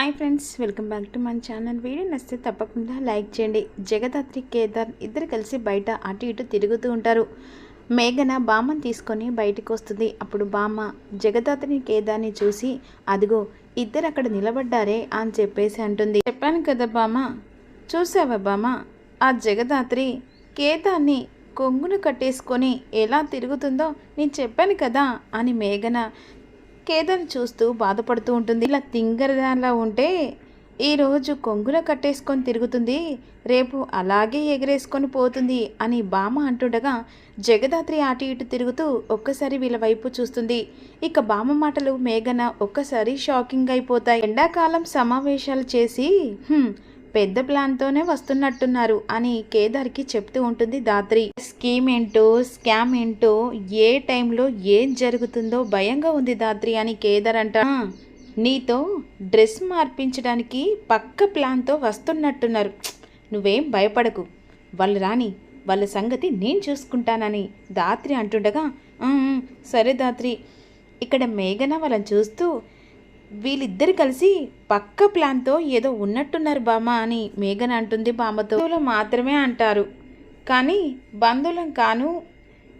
Hi friends welcome back to మన channel. Video నచ్చితే తప్పకుండా లైక్ చేయండి. జగదాత్రి కేదార్ ఇద్దరు కలిసి బయట అటు ఇటు తిరుగుతూ ఉంటారు. మేఘన బామ్మని తీసుకొని బయటికి వస్తుంది. అప్పుడు బామ్మ జగదాత్రిని కేదార్ని చూసి అదిగో ఇద్దరు అక్కడ నిలబడ్డారే అని చెప్పేసి అంటుంది. చెప్పాను కదా బామ్మ చూసావా బామ్మ ఆ జగదాత్రి కేదార్ని కొంగును కట్టేసుకొని ఎలా తిరుగుతుందో నేను చెప్పాను కదా అని మేఘన కేదార్ని చూస్తూ బాధపడుతూ ఉంటుంది. ఇలా తింగరదానిలా ఉంటే ఈరోజు కొంగున కట్టేసుకొని తిరుగుతుంది. రేపు అలాగే ఎగరేసుకొని పోతుంది అని బామ అంటుండగా జగదాత్రి అటు ఇటు తిరుగుతూ ఒక్కసారి వీళ్ళ వైపు చూస్తుంది. ఇక బామ మాటలు మేఘన ఒక్కసారి షాకింగ్ అయిపోతాయి. ఎండాకాలం సమావేశాలు చేసి పెద్ద ప్లాన్తోనే వస్తున్నట్టున్నారు అని కేదార్కి చెప్తూ ఉంటుంది దాత్రి. స్కీమ్ ఏంటో స్కామ్ ఏంటో ఏ టైంలో ఏం జరుగుతుందో భయంగా ఉంది దాత్రి అని కేదార్ అంట. నీతో డ్రెస్ మార్పించడానికి పక్క ప్లాన్తో వస్తున్నట్టున్నారు. నువ్వేం భయపడకు. వాళ్ళు రాని వాళ్ళ సంగతి నేను చూసుకుంటానని దాత్రి అంటుండగా సరే దాత్రి. ఇక్కడ మేఘన వాళ్ళని చూస్తూ వీళ్ళిద్దరు కలిసి పక్క ప్లాన్తో ఏదో ఉన్నట్టున్నారు బామ్మ అని మేఘన అంటుంది బామ్మతో. మాత్రమే అంటారు. కానీ బంధువులం కాను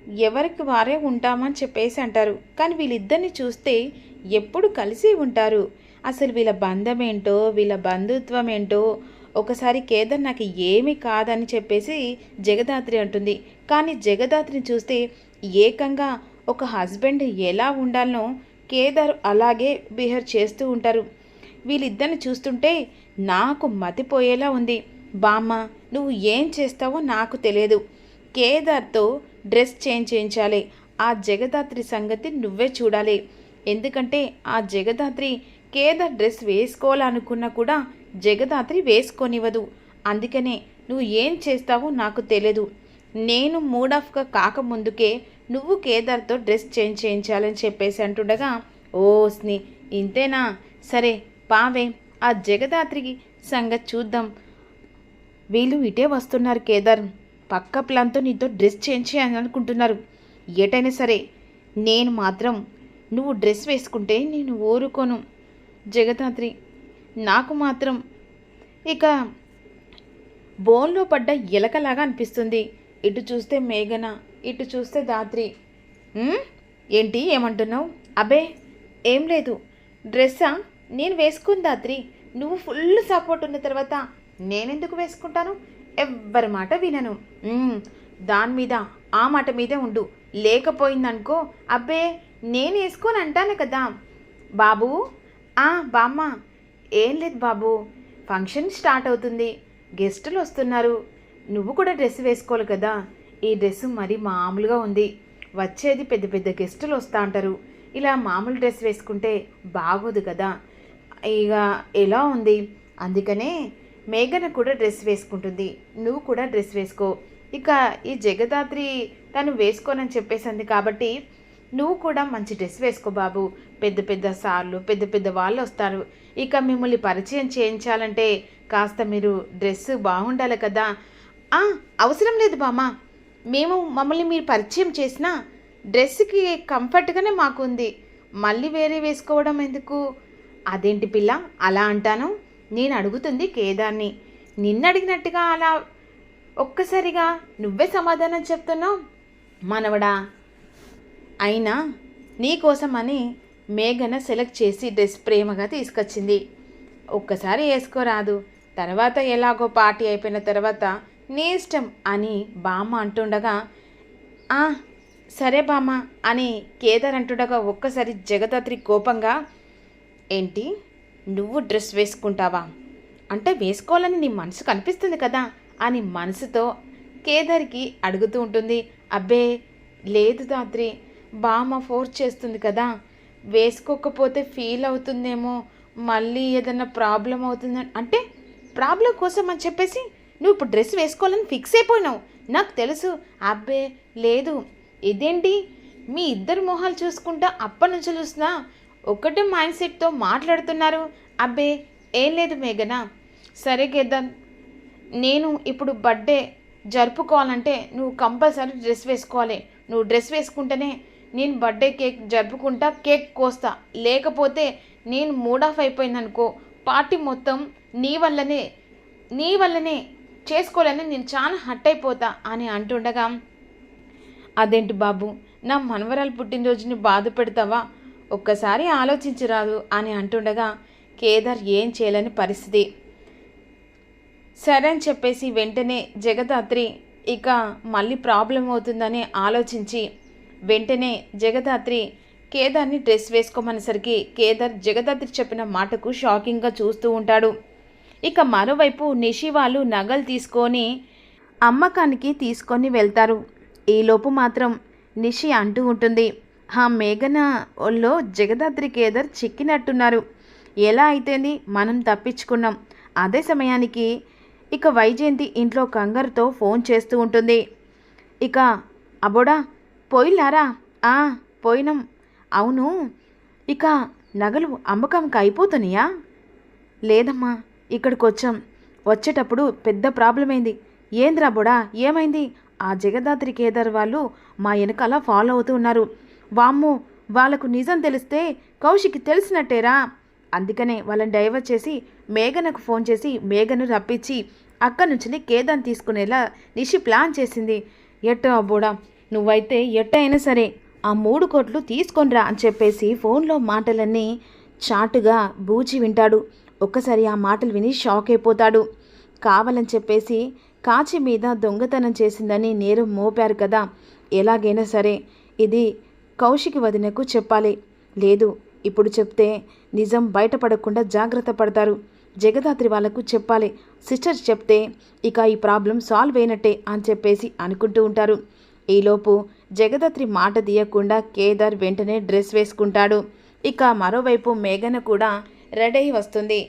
ఎవరికి వారే ఉంటామని చెప్పేసి అంటారు. కానీ వీళ్ళిద్దరిని చూస్తే ఎప్పుడు కలిసి ఉంటారు. అసలు వీళ్ళ బంధం ఏంటో వీళ్ళ బంధుత్వం ఏంటో ఒకసారి కేదర్ నాకు ఏమీ కాదని చెప్పేసి జగదాత్రి అంటుంది. కానీ జగదాత్రిని చూస్తే ఏకంగా ఒక హస్బెండ్ ఎలా ఉండాలనో కేదార్ అలాగే బిహేవ్ చేస్తూ ఉంటారు. వీళ్ళిద్దరిని చూస్తుంటే నాకు మతిపోయేలా ఉంది. బామ్మ నువ్వు ఏం చేస్తావో నాకు తెలియదు. కేదార్తో డ్రెస్ చేంజ్ చేయించాలి. ఆ జగదాత్రి సంగతి నువ్వే చూడాలి. ఎందుకంటే ఆ జగదాత్రి కేదార్ డ్రెస్ వేసుకోవాలనుకున్నా కూడా జగదాత్రి వేసుకోనివ్వదు. అందుకనే నువ్వు ఏం చేస్తావో నాకు తెలియదు. నేను మూడ్ ఆఫ్గా కాకముందుకే నువ్వు కేదార్తో డ్రెస్ చేంజ్ చేయించాలని చెప్పేసి అంటుండగా ఓ స్ని ఇంతేనా? సరే పావే ఆ జగదాత్రికి సంగతి చూద్దాం. వీళ్ళు ఇటే వస్తున్నారు కేదార్. పక్క ప్లాన్తో నీతో డ్రెస్ చేంజ్ చేయాలని అనుకుంటున్నారు. ఏటైనా సరే నేను మాత్రం నువ్వు డ్రెస్ వేసుకుంటే నేను ఊరుకోను. జగదాత్రి నాకు మాత్రం ఇక బోన్లో పడ్డ ఎలకలాగా అనిపిస్తుంది. ఇటు చూస్తే మేఘన ఇటు చూస్తే దాత్రి ఏంటి? ఏమంటున్నావు? అబే ఏం లేదు. డ్రెస్సా? నేను వేసుకుని నువ్వు ఫుల్ సపోర్ట్ ఉన్న తర్వాత నేనెందుకు వేసుకుంటాను? ఎవ్వరి మాట వినను. దాని మీద ఆ మాట మీదే ఉండు. లేకపోయిందనుకో అబ్బే నేను వేసుకొని అంటాను కదా. బాబు? ఆ బామ్మ. ఏం లేదు బాబు. ఫంక్షన్ స్టార్ట్ అవుతుంది. గెస్టులు వస్తున్నారు. నువ్వు కూడా డ్రెస్ వేసుకోవాలి కదా. ఈ డ్రెస్ మరి మామూలుగా ఉంది. వచ్చేది పెద్ద పెద్ద గెస్టులు వస్తూ ఉంటారు ఇలా మామూలు డ్రెస్ వేసుకుంటే బాగోదు కదా. ఇక ఎలా ఉంది? అందుకనే మేఘన కూడా డ్రెస్ వేసుకుంటుంది. నువ్వు కూడా డ్రెస్ వేసుకో. ఇక ఈ జగదాత్రి తను వేసుకోనని చెప్పేసింది కాబట్టి నువ్వు కూడా మంచి డ్రెస్ వేసుకో బాబు. పెద్ద పెద్ద సార్లు పెద్ద పెద్ద వాళ్ళు వస్తారు. ఇక మిమ్మల్ని పరిచయం చేయించాలంటే కాస్త మీరు డ్రెస్ బాగుండాలి కదా. అవసరం లేదు బామ్మ మేము మమ్మల్ని మీరు పరిచయం చేసినా డ్రెస్కి కంఫర్ట్గానే మాకు ఉంది మళ్ళీ వేరే వేసుకోవడం ఎందుకు? అదేంటి పిల్ల? అలా అంటాను. నేను అడుగుతుంది కేదార్ని. నిన్ను అడిగినట్టుగా అలా ఒక్కసారిగా నువ్వే సమాధానం చెప్తున్నావు? మనవడా. అయినా నీకోసమని మేఘన సెలెక్ట్ చేసి డ్రెస్ ప్రేమగా తీసుకొచ్చింది. ఒక్కసారి వేసుకోరాదు. తర్వాత ఎలాగో పార్టీ అయిపోయిన తర్వాత నీ ఇష్టం అని బామ్మ అంటుండగా "ఆ, సరే బామ్మ అని కేదార్ అంటుండగా ఒక్కసారి జగదాత్రి కోపంగా ఏంటి? నువ్వు డ్రెస్ వేసుకుంటావా? అంటే వేసుకోవాలని నీ మనసు కనిపిస్తుంది కదా? అని మనసుతో కేదార్కి అడుగుతూ ఉంటుంది. అబ్బే లేదు దాత్రి బామ్మ ఫోర్స్ చేస్తుంది కదా. వేసుకోకపోతే ఫీల్ అవుతుందేమో మళ్ళీ ఏదైనా ప్రాబ్లం అవుతుందని అంటే ప్రాబ్లం కోసం అని చెప్పేసి నువ్వు ఇప్పుడు డ్రెస్ వేసుకోవాలని ఫిక్స్ అయిపోయినావు. నాకు తెలుసు. అబ్బే లేదు. ఇదేంటి? మీ ఇద్దరు మొహాలు చూసుకుంటా అప్పటి నుంచి చూసినా ఒకటే మైండ్ సెట్తో మాట్లాడుతున్నారు. అబ్బే ఏం లేదు మేఘనా. సరే గేద్దాం నేను ఇప్పుడు బర్త్డే జరుపుకోవాలంటే నువ్వు కంపల్సరీ డ్రెస్ వేసుకోవాలి. నువ్వు డ్రెస్ వేసుకుంటేనే నేను బర్త్డే కేక్ జరుపుకుంటా కేక్ కోస్తా. లేకపోతే నేను మూడ్ ఆఫ్ అయిపోయిందనుకో పార్టీ మొత్తం నీ వల్లనే నీ వల్లనే చేసుకోలేని నేను చాలా హట్ అయిపోతా అని అంటుండగా అదేంటి బాబు? నా మనవరాలు పుట్టినరోజుని బాధ పెడతావా? ఒక్కసారి ఆలోచించరాదు అని అంటుండగా కేదార్ ఏం చేయలేని పరిస్థితి. సరే అని చెప్పేసి వెంటనే జగదాత్రి ఇక మళ్ళీ ప్రాబ్లం అవుతుందని ఆలోచించి వెంటనే జగదాత్రి కేదార్ని డ్రెస్ వేసుకోమనేసరికి కేదార్ జగదాత్రి చెప్పిన మాటకు షాకింగ్గా చూస్తూ ఉంటాడు. ఇక మరోవైపు నిషి వాళ్ళు నగలు తీసుకొని అమ్మకానికి తీసుకొని వెళ్తారు. ఈలోపు మాత్రం నిషి అంటూ ఉంటుంది ఆ మేఘన ఒళ్ళో జగదాత్రి కేదర్ చిక్కినట్టున్నారు. ఎలా అయితేంది? మనం తప్పించుకున్నాం. అదే సమయానికి ఇక వైజయంతి ఇంట్లో కంగారుతో ఫోన్ చేస్తూ ఉంటుంది. ఇక అబోడా పోయిలారా ఆ పోయినాం. అవును. ఇక నగలు అమ్మకంకి అయిపోతున్నాయా? లేదమ్మా ఇక్కడికి వచ్చాం వచ్చేటప్పుడు పెద్ద ప్రాబ్లం అయింది ఏంద్రా బుడా ఏమైంది? ఆ జగదాత్రి కేదార్ వాళ్ళు మా వెనకాల ఫాలో అవుతూ ఉన్నారు. వామ్ము వాళ్ళకు నిజం తెలిస్తే కౌశికి తెలిసినట్టేరా? అందుకనే వాళ్ళని డైవర్ట్ చేసి మేఘనకు ఫోన్ చేసి మేఘను రప్పించి అక్కడి నుంచి కేదాన్ని తీసుకునేలా నిషి ప్లాన్ చేసింది. ఎట్టో అబ్బోడా నువ్వైతే ఎట్ట అయినా సరే ఆ మూడు కోట్లు తీసుకొనిరా అని చెప్పేసి ఫోన్లో మాటలన్నీ చాటుగా బూచి వింటాడు. ఒక్కసారి ఆ మాటలు విని షాక్ అయిపోతాడు. కావాలని చెప్పేసి కాచి మీద దొంగతనం చేసిందని నేరం మోపారు కదా. ఎలాగైనా సరే ఇది కౌశికి వదినకు చెప్పాలి. లేదు ఇప్పుడు చెప్తే నిజం బయటపడకుండా జాగ్రత్త పడతారు. జగదాత్రి వాళ్ళకు చెప్పాలి. సిస్టర్ చెప్తే ఇక ఈ ప్రాబ్లం సాల్వ్ అయినట్టే అని చెప్పేసి అనుకుంటూ ఉంటారు. ఈలోపు జగదాత్రి మాట తీయకుండా కేదార్ వెంటనే డ్రెస్ వేసుకుంటాడు. ఇక మరోవైపు మేఘన కూడా రెడీ అయి వస్తుంది.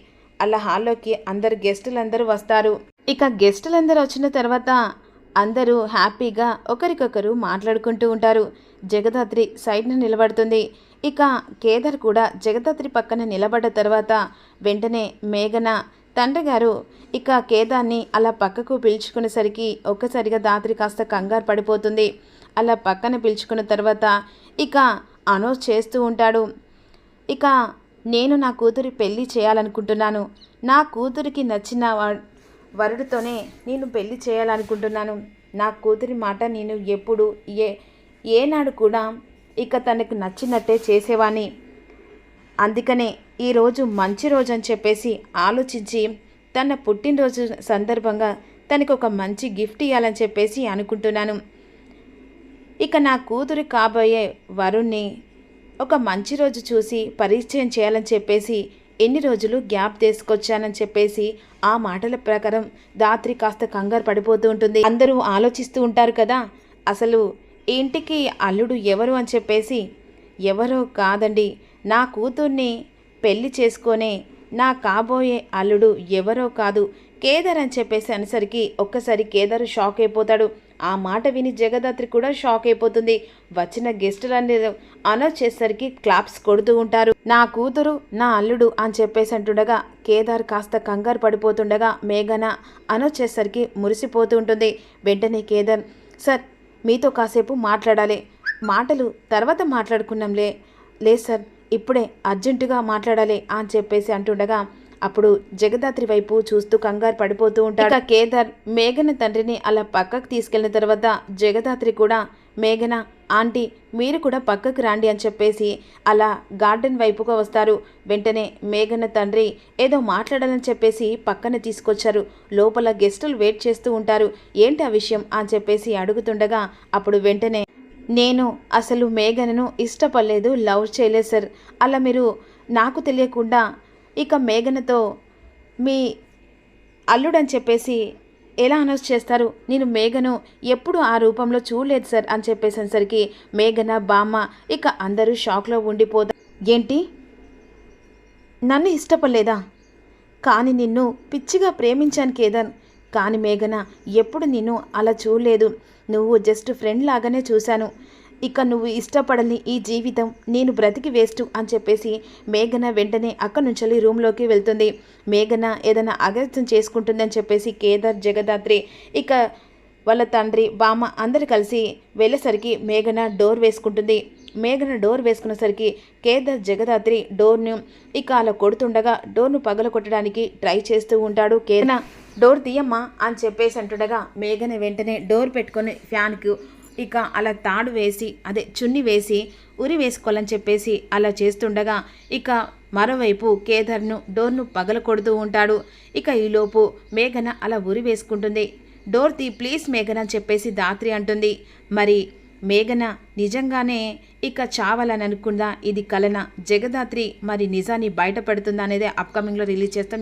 అలా హాల్లోకి అందరు గెస్టులందరూ వస్తారు. ఇక గెస్టులందరూ వచ్చిన తర్వాత అందరూ హ్యాపీగా ఒకరికొకరు మాట్లాడుకుంటూ ఉంటారు. జగదాత్రి సైడ్న నిలబడుతుంది. ఇక కేదార్ కూడా జగదాత్రి పక్కన నిలబడ్డ తర్వాత వెంటనే మేఘన తండ్రిగారు ఇక కేదార్ని అలా పక్కకు పిలుచుకునేసరికి ఒక్కసారిగా దాత్రి కాస్త కంగారు పడిపోతుంది. అలా పక్కన పిలుచుకున్న తర్వాత ఇక అనౌన్స్ చేస్తూ ఉంటాడు. ఇక నేను నా కూతురి పెళ్ళి చేయాలనుకుంటున్నాను. నా కూతురికి నచ్చిన వా- వరుడితోనే నేను పెళ్ళి చేయాలనుకుంటున్నాను. నా కూతురి మాట నేను ఎప్పుడు ఏ ఏనాడు కూడా ఇక తనకు నచ్చినట్టే చేసేవాణ్ణి. అందుకనే ఈరోజు మంచి రోజు అని చెప్పేసి ఆలోచించి తన పుట్టినరోజు సందర్భంగా తనకు ఒక మంచి గిఫ్ట్ ఇవ్వాలని చెప్పేసి అనుకుంటున్నాను. ఇక నా కూతురు కాబోయే వరుణ్ణి ఒక మంచి రోజు చూసి పరిచయం చేయాలని చెప్పేసి ఎన్ని రోజులు గ్యాప్ తీసుకొచ్చానని చెప్పేసి ఆ మాటల ప్రకారం దాత్రి కాస్త కంగారు పడిపోతూ ఉంటుంది. అందరూ ఆలోచిస్తూ ఉంటారు కదా అసలు ఇంటికి అల్లుడు ఎవరు అని చెప్పేసి. ఎవరో కాదండి నా కూతుర్ని పెళ్ళి చేసుకొనే నా కాబోయే అల్లుడు ఎవరో కాదు కేదార్ అని చెప్పేసి అనేసరికి ఒక్కసారి కేదారు షాక్ అయిపోతాడు. ఆ మాట విని జగదాత్రి కూడా షాక్ అయిపోతుంది. వచ్చిన గెస్టులన్నీ అనౌన్స్ చేసేసరికి క్లాప్స్ కొడుతూ ఉంటారు. నా కూతురు నా అల్లుడు అని చెప్పేసి అంటుండగా కేదార్ కాస్త కంగారు పడిపోతుండగా మేఘన అనౌన్స్ చేసేసరికి మురిసిపోతూ ఉంటుంది. వెంటనే కేదార్ సార్ మీతో కాసేపు మాట్లాడాలి. మాటలు తర్వాత మాట్లాడుకున్నాంలే లేదు సార్ ఇప్పుడే అర్జెంటుగా మాట్లాడాలి అని చెప్పేసి అంటుండగా అప్పుడు జగదాత్రి వైపు చూస్తూ కంగారు పడిపోతూ ఉంటాడు. కేదార్ మేఘన తండ్రిని అలా పక్కకు తీసుకెళ్ళిన తర్వాత జగదాత్రి కూడా మేఘన ఆంటీ మీరు కూడా పక్కకు రండి అని చెప్పేసి అలా గార్డెన్ వైపుగా వస్తారు. వెంటనే మేఘన తండ్రి ఏదో మాట్లాడాలని చెప్పేసి పక్కన తీసుకొచ్చారు. లోపల గెస్టులు వెయిట్ చేస్తూ ఉంటారు. ఏంటి ఆ విషయం? అని చెప్పేసి అడుగుతుండగా అప్పుడు వెంటనే నేను అసలు మేఘనను ఇష్టపడలేదు లవ్ చేయలేదు సార్. అలా మీరు నాకు తెలియకుండా ఇక మేఘనతో మీ అల్లుడని చెప్పేసి ఎలా అనౌన్స్ చేస్తారు? నేను మేఘను ఎప్పుడు ఆ రూపంలో చూడలేదు సార్ అని చెప్పేసరికి మేఘన బామ్మ ఇక అందరూ షాక్లో ఉండిపోదా ఏంటి? నన్ను ఇష్టపడలేదా? కానీ నిన్ను పిచ్చిగా ప్రేమించాను కేదర్. కానీ మేఘన ఎప్పుడు నిన్ను అలా చూడలేదు. నువ్వు జస్ట్ ఫ్రెండ్ లాగానే చూశాను. ఇక నువ్వు ఇష్టపడని ఈ జీవితం నేను బ్రతికి వేస్ట్ అని చెప్పేసి మేఘన వెంటనే అక్కడి నుంచి రూమ్లోకి వెళ్తుంది. మేఘన ఏదైనా అగత్యం చేసుకుంటుందని చెప్పేసి కేదార్ జగదాత్రి ఇక వాళ్ళ తండ్రి బామ్మ అందరు కలిసి వెళ్ళేసరికి మేఘన డోర్ వేసుకుంటుంది. మేఘన డోర్ వేసుకునేసరికి కేదార్ జగదాత్రి డోర్ను ఇక అలా కొడుతుండగా డోర్ను పగల కొట్టడానికి ట్రై చేస్తూ ఉంటాడు. కేదన డోర్ తీయమ్మా అని చెప్పేసి అంటుండగా మేఘన వెంటనే డోర్ పెట్టుకొని ఫ్యాన్కు ఇక అలా తాడు వేసి అదే చున్ని వేసి ఉరి వేసుకోవాలని చెప్పేసి అలా చేస్తుండగా ఇక మరోవైపు కేదార్ను డోర్ను పగల కొడుతూ ఉంటాడు. ఇక ఈలోపు మేఘన అలా ఉరి వేసుకుంటుంది. డోర్ తీ ప్లీజ్ మేఘన అని చెప్పేసి దాత్రి అంటుంది. మరి మేఘన నిజంగానే ఇక చావాలని అనుకుందా? ఇది కలన? జగదాత్రి మరి నిజాన్ని బయటపడుతుందా? అనేది అప్కమింగ్లో రిలీజ్ చేస్తాం.